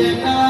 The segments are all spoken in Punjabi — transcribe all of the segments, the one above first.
Yeah.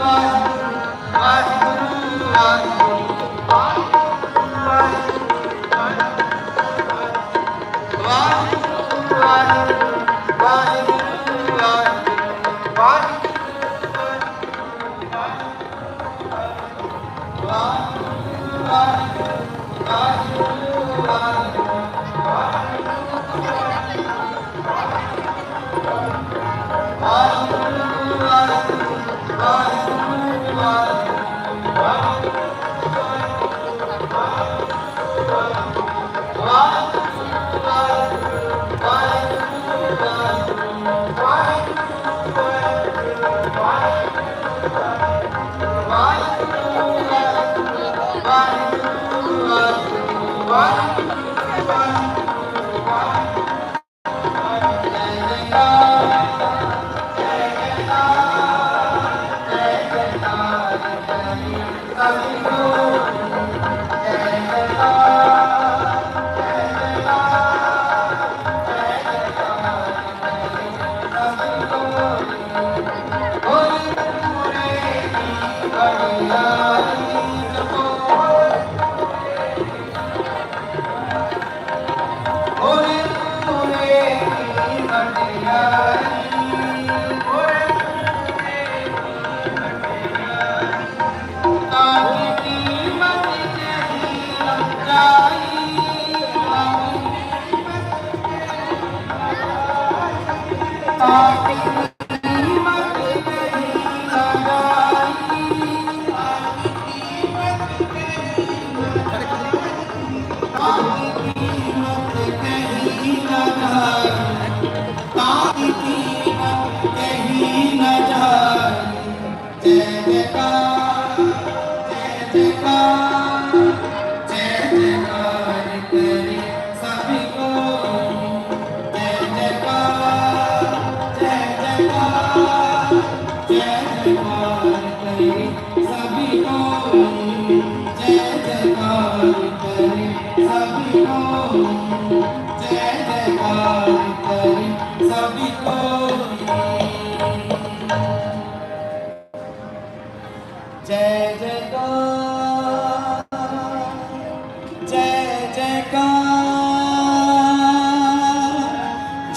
Bye. Bye.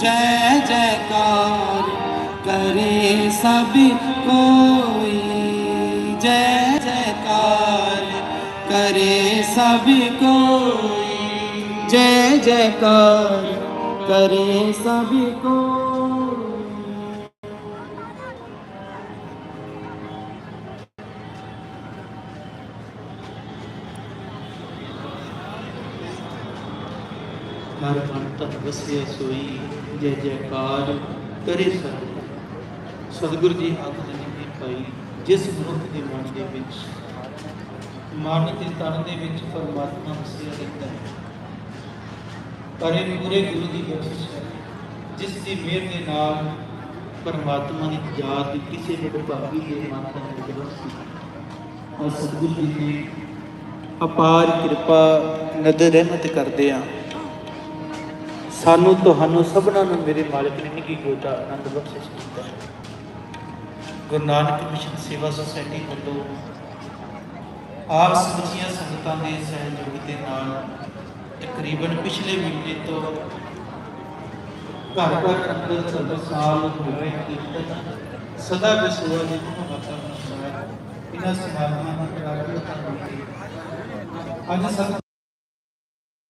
जय जयकार करे सब कोई जय करे सब कोई जय जयकार करे सब कोई ਹਰ ਅੰਤਰ ਵਸਿਆ ਸੋਈ ਜੈ ਜੈਕਾਰ ਕਰੇ ਸਤਿਗੁਰ ਸਤਿਗੁਰ ਜੀ ਹੱਥ ਦੀ ਪਾਈ ਜਿਸ ਮਨੁੱਖ ਦੇ ਮਨ ਦੇ ਵਿੱਚ ਮਨ ਤੇ ਦੇ ਵਿੱਚ ਪਰਮਾਤਮਾ ਵਸਿਆ ਰਹਿੰਦਾ ਹੈ। ਪਰ ਇਹ ਪੂਰੇ ਗੁਰੂ ਦੀ ਬਖਸ਼ਿਸ਼ ਹੈ। ਜਿਸ ਦੀ ਮਿਹਰ ਦੇ ਨਾਲ ਪਰਮਾਤਮਾ ਦੀ ਯਾਦ ਕਿਸੇ ਵਡਭਾਗੀ ਦੇ ਮਨ ਦੇ ਵਿੱਚ ਵਸਦੀ ਔਰ ਸਤਿਗੁਰੂ ਜੀ ਨੇ ਅਪਾਰ ਕਿਰਪਾ ਨਦਰ ਰਹਿਮਤ ਕਰਦੇ ਆ ਸਾਨੂੰ ਤੁਹਾਨੂੰ ਸਭਨਾਂ ਨੂੰ ਮੇਰੇ ਮਾਲਕ ਨੇ ਨਿੱਘੀ ਗੋਦਾ ਆਨੰਦ ਬਖਸ਼ਿਸ਼ ਕੀਤਾ ਹੈ। ਗੁਰੂ ਨਾਨਕ ਮਿਸ਼ਨ ਸੇਵਾ ਸੁਸਾਇਟੀ ਵੱਲੋਂ ਆਪ ਸਮੁੱਚੀਆਂ ਸੰਗਤਾਂ ਦੇ ਸਹਿਯੋਗ ਦੇ ਨਾਲ ਤਕਰੀਬਨ ਪਿਛਲੇ ਮਹੀਨੇ ਤੋਂ ਘਰ ਘਰ ਅੰਦਰ ਸਦਾ ਸਾਲ ਹੋ ਰਹੇ ਕੀਰਤਨ ਸਦਾ ਵਿਸਵਾ ਦੇ ਮਹੱਤਵ ਅਨੁਸਾਰ ਇਹਨਾਂ ਸਮਾਗਮਾਂ ਨੂੰ ਕਰਾਂਗੇ ਅੱਜ ਸੰਗਤ